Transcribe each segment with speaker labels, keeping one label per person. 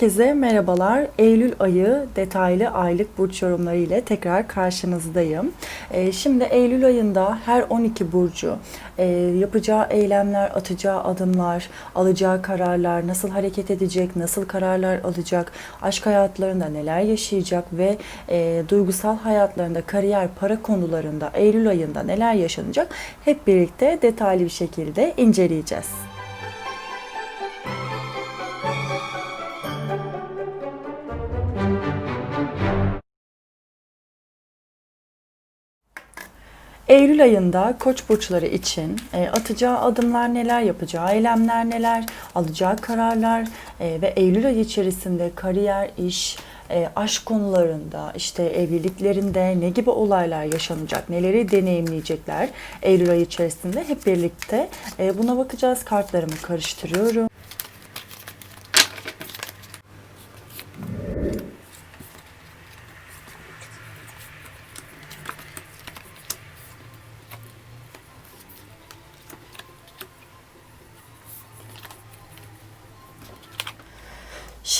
Speaker 1: Herkese merhabalar. Eylül ayı detaylı aylık burç yorumları ile tekrar karşınızdayım. Ee, şimdi Eylül ayında her 12 burcu e, yapacağı eylemler, atacağı adımlar, alacağı kararlar, nasıl hareket edecek, nasıl kararlar alacak, aşk hayatlarında neler yaşayacak ve e, duygusal hayatlarında, kariyer, para konularında Eylül ayında neler yaşanacak hep birlikte detaylı bir şekilde inceleyeceğiz. Eylül ayında koç burçları için e, atacağı adımlar neler, yapacağı eylemler neler, alacağı kararlar e, ve Eylül ayı içerisinde kariyer, iş, e, aşk konularında, işte evliliklerinde ne gibi olaylar yaşanacak, neleri deneyimleyecekler Eylül ayı içerisinde hep birlikte e, buna bakacağız. Kartlarımı karıştırıyorum.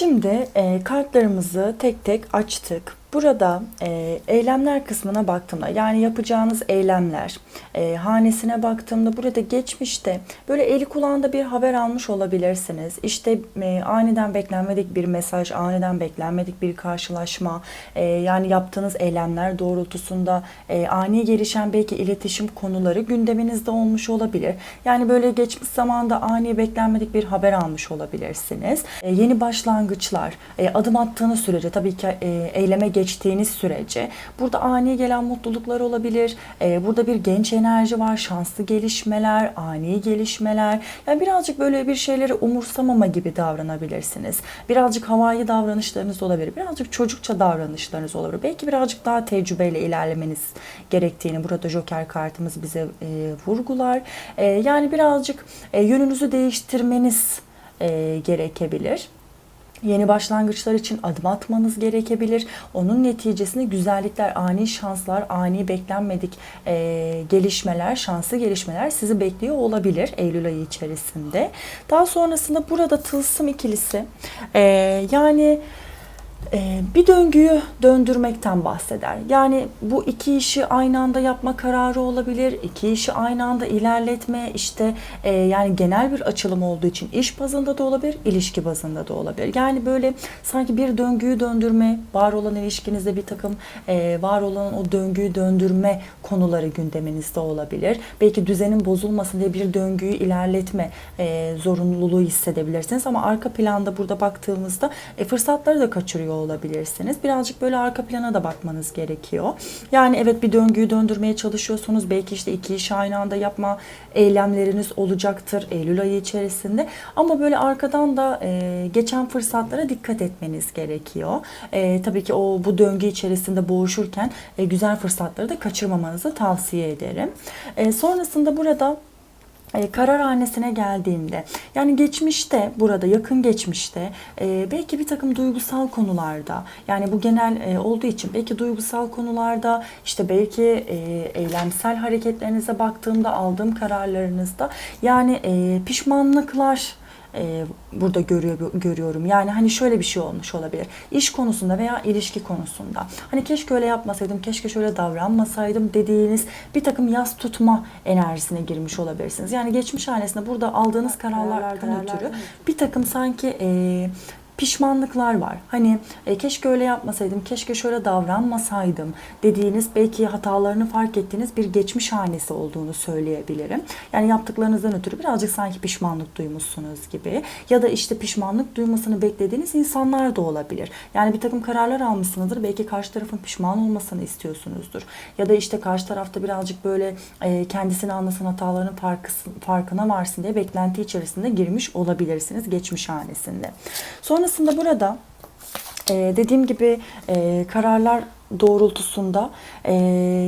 Speaker 1: Şimdi e, kartlarımızı tek tek açtık. Burada e, eylemler kısmına baktığımda yani yapacağınız eylemler e, hanesine baktığımda burada geçmişte böyle eli kulağında bir haber almış olabilirsiniz. İşte e, aniden beklenmedik bir mesaj, aniden beklenmedik bir karşılaşma e, yani yaptığınız eylemler doğrultusunda e, ani gelişen belki iletişim konuları gündeminizde olmuş olabilir. Yani böyle geçmiş zamanda ani beklenmedik bir haber almış olabilirsiniz. E, yeni başlangıçlar, e, adım attığınız sürece tabii ki e, eyleme geçtiğiniz sürece burada ani gelen mutluluklar olabilir. Ee, burada bir genç enerji var, şanslı gelişmeler, ani gelişmeler. Yani birazcık böyle bir şeyleri umursamama gibi davranabilirsiniz. Birazcık havai davranışlarınız olabilir. Birazcık çocukça davranışlarınız olabilir. Belki birazcık daha tecrübeyle ilerlemeniz gerektiğini burada Joker kartımız bize e, vurgular. E, yani birazcık e, yönünüzü değiştirmeniz e, gerekebilir. Yeni başlangıçlar için adım atmanız gerekebilir. Onun neticesinde güzellikler, ani şanslar, ani beklenmedik e, gelişmeler, şanslı gelişmeler sizi bekliyor olabilir Eylül ayı içerisinde. Daha sonrasında burada tılsım ikilisi e, yani bir döngüyü döndürmekten bahseder. Yani bu iki işi aynı anda yapma kararı olabilir, iki işi aynı anda ilerletme, işte e, yani genel bir açılım olduğu için iş bazında da olabilir, ilişki bazında da olabilir. Yani böyle sanki bir döngüyü döndürme, var olan ilişkinizde bir takım e, var olan o döngüyü döndürme konuları gündeminizde olabilir. Belki düzenin bozulmasın diye bir döngüyü ilerletme e, zorunluluğu hissedebilirsiniz ama arka planda burada baktığımızda fırsatları da kaçırıyor olabilirsiniz. Birazcık böyle arka plana da bakmanız gerekiyor. Yani evet bir döngüyü döndürmeye çalışıyorsunuz. Belki işte iki iş aynı anda yapma eylemleriniz olacaktır Eylül ayı içerisinde. Ama böyle arkadan da e, geçen fırsatlara dikkat etmeniz gerekiyor. E, tabii ki o bu döngü içerisinde boğuşurken e, güzel fırsatları da kaçırmamanızı tavsiye ederim. E, sonrasında burada e, kararhanesine geldiğinde yani geçmişte burada yakın geçmişte e, belki bir takım duygusal konularda yani bu genel e, olduğu için belki duygusal konularda işte belki e, eylemsel hareketlerinize baktığımda aldığım kararlarınızda yani e, pişmanlıklar e, burada görüyor, görüyorum. Yani hani şöyle bir şey olmuş olabilir. İş konusunda veya ilişki konusunda. Hani keşke öyle yapmasaydım, keşke şöyle davranmasaydım dediğiniz bir takım yas tutma enerjisine girmiş olabilirsiniz. Yani geçmiş hanesinde burada aldığınız kararlardan ötürü bir takım sanki e, pişmanlıklar var. Hani e, keşke öyle yapmasaydım, keşke şöyle davranmasaydım dediğiniz belki hatalarını fark ettiğiniz bir geçmiş hanesi olduğunu söyleyebilirim. Yani yaptıklarınızdan ötürü birazcık sanki pişmanlık duymuşsunuz gibi ya da işte pişmanlık duymasını beklediğiniz insanlar da olabilir. Yani bir takım kararlar almışsınızdır. Belki karşı tarafın pişman olmasını istiyorsunuzdur. Ya da işte karşı tarafta birazcık böyle e, kendisini anlasın hatalarının farkına varsın diye beklenti içerisinde girmiş olabilirsiniz geçmiş hanesinde. Sonra Sonrasında burada e, dediğim gibi e, kararlar doğrultusunda e,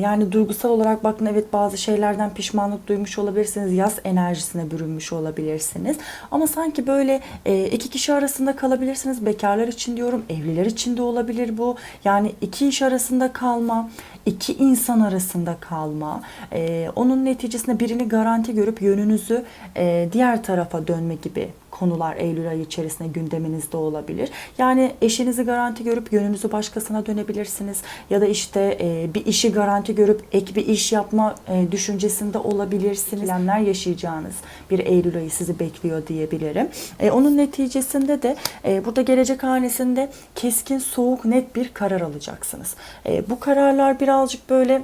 Speaker 1: yani duygusal olarak bakın evet bazı şeylerden pişmanlık duymuş olabilirsiniz yaz enerjisine bürünmüş olabilirsiniz. Ama sanki böyle e, iki kişi arasında kalabilirsiniz. Bekarlar için diyorum evliler için de olabilir bu. Yani iki iş arasında kalma iki insan arasında kalma e, onun neticesinde birini garanti görüp yönünüzü e, diğer tarafa dönme gibi konular Eylül ayı içerisinde gündeminizde olabilir. Yani eşinizi garanti görüp yönünüzü başkasına dönebilirsiniz. Ya da işte e, bir işi garanti görüp ek bir iş yapma e, düşüncesinde olabilirsiniz. Problemler yaşayacağınız bir Eylül ayı sizi bekliyor diyebilirim. E, onun neticesinde de e, burada gelecek hanesinde keskin, soğuk, net bir karar alacaksınız. E, bu kararlar birazcık böyle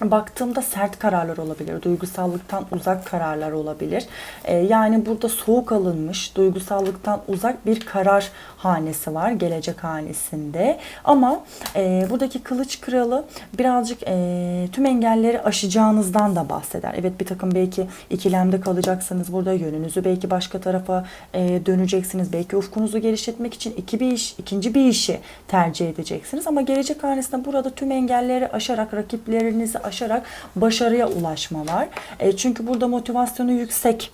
Speaker 1: baktığımda sert kararlar olabilir. Duygusallıktan uzak kararlar olabilir. Ee, yani burada soğuk alınmış, duygusallıktan uzak bir karar hanesi var gelecek hanesinde. Ama e, buradaki kılıç kralı birazcık e, tüm engelleri aşacağınızdan da bahseder. Evet bir takım belki ikilemde kalacaksınız burada. Yönünüzü belki başka tarafa e, döneceksiniz. Belki ufkunuzu geliştirmek için iki bir iş, ikinci bir işi tercih edeceksiniz. Ama gelecek hanesinde burada tüm engelleri aşarak, rakiplerinizi aşarak başarıya ulaşma var. E, çünkü burada motivasyonu yüksek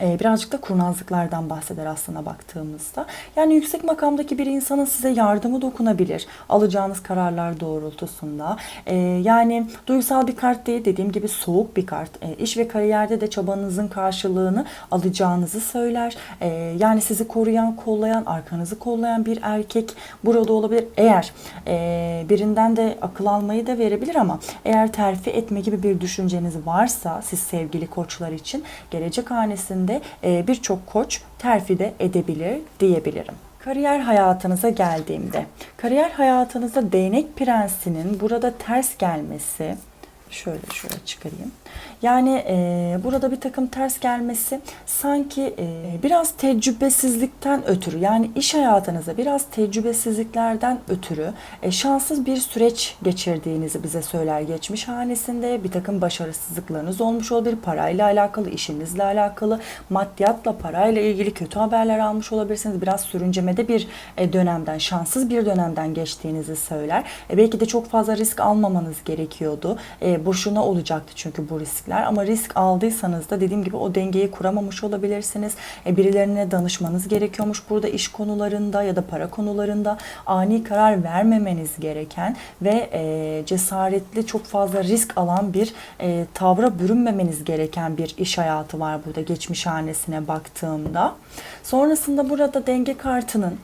Speaker 1: e, birazcık da kurnazlıklardan bahseder aslında baktığımızda. Yani yüksek makamdaki bir insanın size yardımı dokunabilir. Alacağınız kararlar doğrultusunda. E, yani duygusal bir kart değil dediğim gibi soğuk bir kart. E, iş ve kariyerde de çabanızın karşılığını alacağınızı söyler. Yani sizi koruyan, kollayan, arkanızı kollayan bir erkek burada olabilir. Eğer e, birinden de akıl almayı da verebilir ama eğer terfi etme gibi bir düşünceniz varsa siz sevgili koçlar için gelecek hanesinde e, birçok koç terfi de edebilir diyebilirim. Kariyer hayatınıza geldiğimde, kariyer hayatınızda değnek prensinin burada ters gelmesi, şöyle şöyle çıkarayım. Yani e, burada bir takım ters gelmesi sanki e, biraz tecrübesizlikten ötürü yani iş hayatınızda biraz tecrübesizliklerden ötürü e, şanssız bir süreç geçirdiğinizi bize söyler geçmiş hanesinde. Bir takım başarısızlıklarınız olmuş olabilir parayla alakalı işinizle alakalı maddiyatla parayla ilgili kötü haberler almış olabilirsiniz. Biraz sürüncemede bir e, dönemden şanssız bir dönemden geçtiğinizi söyler. E, belki de çok fazla risk almamanız gerekiyordu. E, boşuna olacaktı çünkü bu riskler ama risk aldıysanız da dediğim gibi o dengeyi kuramamış olabilirsiniz. E, birilerine danışmanız gerekiyormuş burada iş konularında ya da para konularında ani karar vermemeniz gereken ve e, cesaretli çok fazla risk alan bir e, tavra bürünmemeniz gereken bir iş hayatı var burada geçmiş hanesine baktığımda. Sonrasında burada denge kartının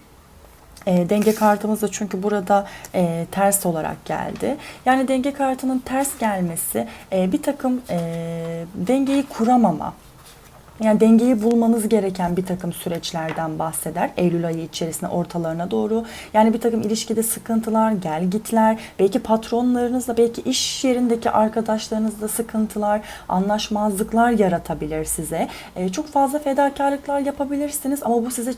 Speaker 1: e, denge kartımız da çünkü burada e, ters olarak geldi. Yani denge kartının ters gelmesi e, bir takım e, dengeyi kuramama, yani dengeyi bulmanız gereken bir takım süreçlerden bahseder. Eylül ayı içerisinde ortalarına doğru. Yani bir takım ilişkide sıkıntılar, gel gitler, belki patronlarınızla, belki iş yerindeki arkadaşlarınızla sıkıntılar, anlaşmazlıklar yaratabilir size. E, çok fazla fedakarlıklar yapabilirsiniz ama bu size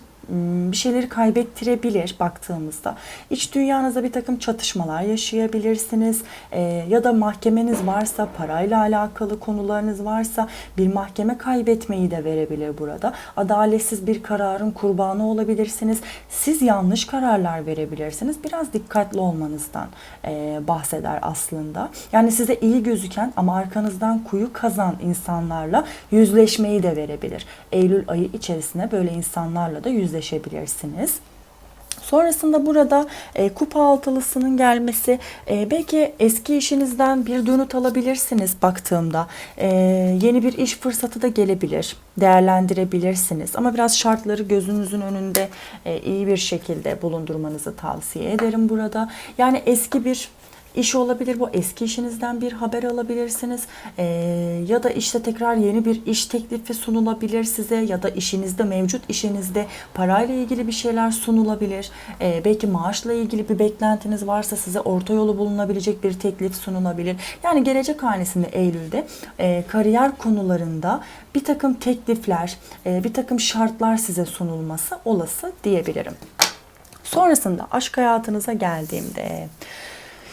Speaker 1: bir şeyleri kaybettirebilir baktığımızda. İç dünyanızda bir takım çatışmalar yaşayabilirsiniz e, ya da mahkemeniz varsa, parayla alakalı konularınız varsa bir mahkeme kaybetmeyi de verebilir burada. Adaletsiz bir kararın kurbanı olabilirsiniz. Siz yanlış kararlar verebilirsiniz. Biraz dikkatli olmanızdan e, bahseder aslında. Yani size iyi gözüken ama arkanızdan kuyu kazan insanlarla yüzleşmeyi de verebilir. Eylül ayı içerisinde böyle insanlarla da yüzleşmeyi yüzleşebilirsiniz. Sonrasında burada e, kupa altılısının gelmesi e, belki eski işinizden bir dönüt alabilirsiniz baktığımda. E, yeni bir iş fırsatı da gelebilir. Değerlendirebilirsiniz. Ama biraz şartları gözünüzün önünde e, iyi bir şekilde bulundurmanızı tavsiye ederim burada. Yani eski bir iş olabilir. Bu eski işinizden bir haber alabilirsiniz. E, ya da işte tekrar yeni bir iş teklifi sunulabilir size ya da işinizde mevcut işinizde parayla ilgili bir şeyler sunulabilir. E, belki maaşla ilgili bir beklentiniz varsa size orta yolu bulunabilecek bir teklif sunulabilir. Yani gelecek hanesinde Eylül'de e, kariyer konularında bir takım teklifler, e, bir takım şartlar size sunulması olası diyebilirim. Sonrasında aşk hayatınıza geldiğimde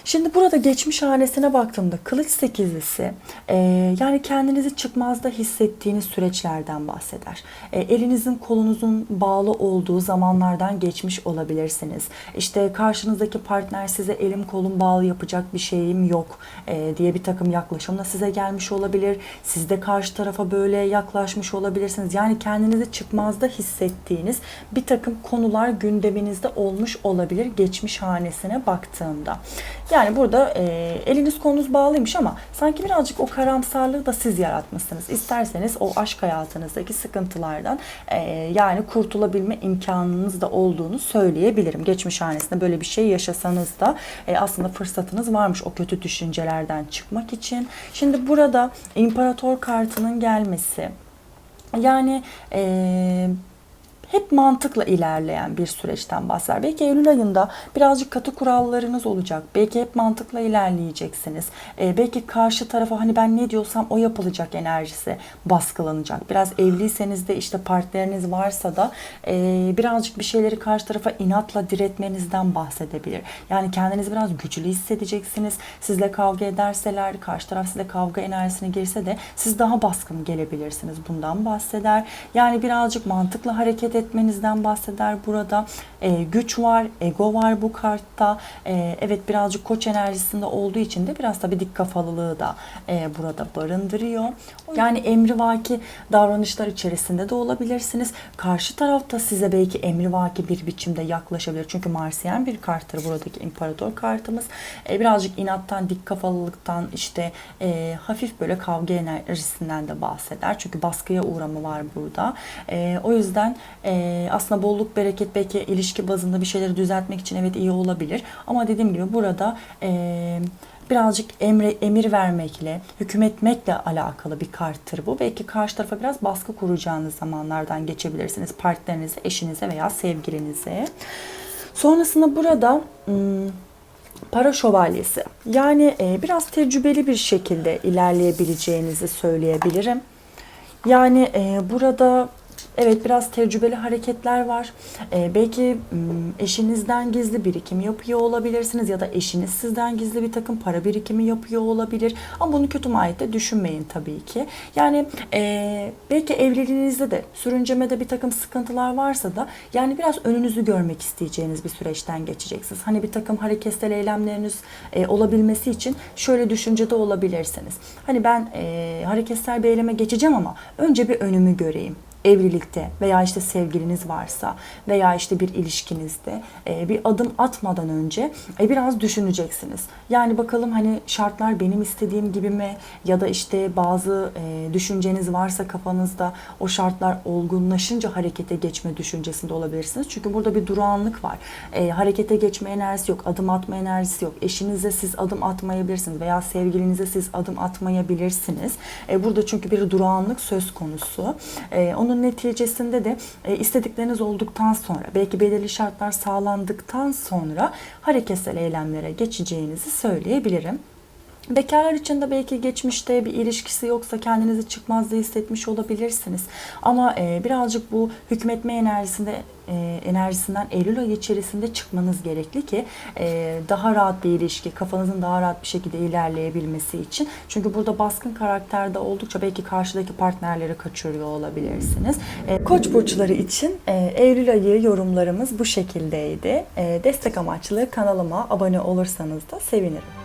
Speaker 1: Şimdi burada geçmiş hanesine baktığımda kılıç sekizlisi e, yani kendinizi çıkmazda hissettiğiniz süreçlerden bahseder. E, elinizin kolunuzun bağlı olduğu zamanlardan geçmiş olabilirsiniz. İşte karşınızdaki partner size elim kolum bağlı yapacak bir şeyim yok e, diye bir takım yaklaşımla size gelmiş olabilir. Siz de karşı tarafa böyle yaklaşmış olabilirsiniz. Yani kendinizi çıkmazda hissettiğiniz bir takım konular gündeminizde olmuş olabilir geçmiş hanesine baktığımda. Yani burada e, eliniz kolunuz bağlıymış ama sanki birazcık o karamsarlığı da siz yaratmışsınız. İsterseniz o aşk hayatınızdaki sıkıntılardan e, yani kurtulabilme imkanınız da olduğunu söyleyebilirim. Geçmiş hanesinde böyle bir şey yaşasanız da e, aslında fırsatınız varmış o kötü düşüncelerden çıkmak için. Şimdi burada imparator kartının gelmesi yani eee hep mantıkla ilerleyen bir süreçten bahseder. Belki Eylül ayında birazcık katı kurallarınız olacak. Belki hep mantıkla ilerleyeceksiniz. Ee, belki karşı tarafa hani ben ne diyorsam o yapılacak enerjisi baskılanacak. Biraz evliyseniz de işte partneriniz varsa da e, birazcık bir şeyleri karşı tarafa inatla diretmenizden bahsedebilir. Yani kendinizi biraz güçlü hissedeceksiniz. Sizle kavga ederseler, karşı taraf size kavga enerjisine girse de siz daha baskın gelebilirsiniz. Bundan bahseder. Yani birazcık mantıkla hareket etmenizden bahseder burada. E, güç var, ego var bu kartta. E, evet birazcık koç enerjisinde olduğu için de biraz tabii dik kafalılığı da e, burada barındırıyor. Yani emrivaki davranışlar içerisinde de olabilirsiniz. Karşı tarafta size belki emrivaki bir biçimde yaklaşabilir. Çünkü Marsiyen bir karttır buradaki imparator kartımız. E, birazcık inattan, dik kafalılıktan işte e, hafif böyle kavga enerjisinden de bahseder. Çünkü baskıya uğramı var burada. E, o yüzden e, aslında bolluk bereket belki ilişki bazında bir şeyleri düzeltmek için evet iyi olabilir. Ama dediğim gibi burada e, birazcık emre, emir vermekle, hükmetmekle alakalı bir karttır bu. Belki karşı tarafa biraz baskı kuracağınız zamanlardan geçebilirsiniz. Partnerinize, eşinize veya sevgilinize. Sonrasında burada hmm, para şövalyesi. Yani e, biraz tecrübeli bir şekilde ilerleyebileceğinizi söyleyebilirim. Yani e, burada evet biraz tecrübeli hareketler var. E, belki eşinizden gizli birikim yapıyor olabilirsiniz ya da eşiniz sizden gizli bir takım para birikimi yapıyor olabilir. Ama bunu kötü mahiyette düşünmeyin tabii ki. Yani e, belki evliliğinizde de sürüncemede bir takım sıkıntılar varsa da yani biraz önünüzü görmek isteyeceğiniz bir süreçten geçeceksiniz. Hani bir takım hareketsel eylemleriniz e, olabilmesi için şöyle düşüncede olabilirsiniz. Hani ben e, hareketsel bir eyleme geçeceğim ama önce bir önümü göreyim evlilikte veya işte sevgiliniz varsa veya işte bir ilişkinizde e, bir adım atmadan önce e, biraz düşüneceksiniz. Yani bakalım hani şartlar benim istediğim gibi mi ya da işte bazı e, düşünceniz varsa kafanızda o şartlar olgunlaşınca harekete geçme düşüncesinde olabilirsiniz. Çünkü burada bir durağanlık var. Harekete geçme enerjisi yok, adım atma enerjisi yok. Eşinize siz adım atmayabilirsiniz veya sevgilinize siz adım atmayabilirsiniz. Burada çünkü bir durağanlık söz konusu. E, onun neticesinde de e, istedikleriniz olduktan sonra belki belirli şartlar sağlandıktan sonra hareketsel eylemlere geçeceğinizi söyleyebilirim. Bekarlar için de belki geçmişte bir ilişkisi yoksa kendinizi çıkmazda hissetmiş olabilirsiniz. Ama e, birazcık bu hükmetme enerjisinde e, enerjisinden Eylül ayı içerisinde çıkmanız gerekli ki e, daha rahat bir ilişki, kafanızın daha rahat bir şekilde ilerleyebilmesi için. Çünkü burada baskın karakterde oldukça belki karşıdaki partnerleri kaçırıyor olabilirsiniz. E, Koç burçları için e, Eylül ayı yorumlarımız bu şekildeydi. E, destek amaçlı kanalıma abone olursanız da sevinirim.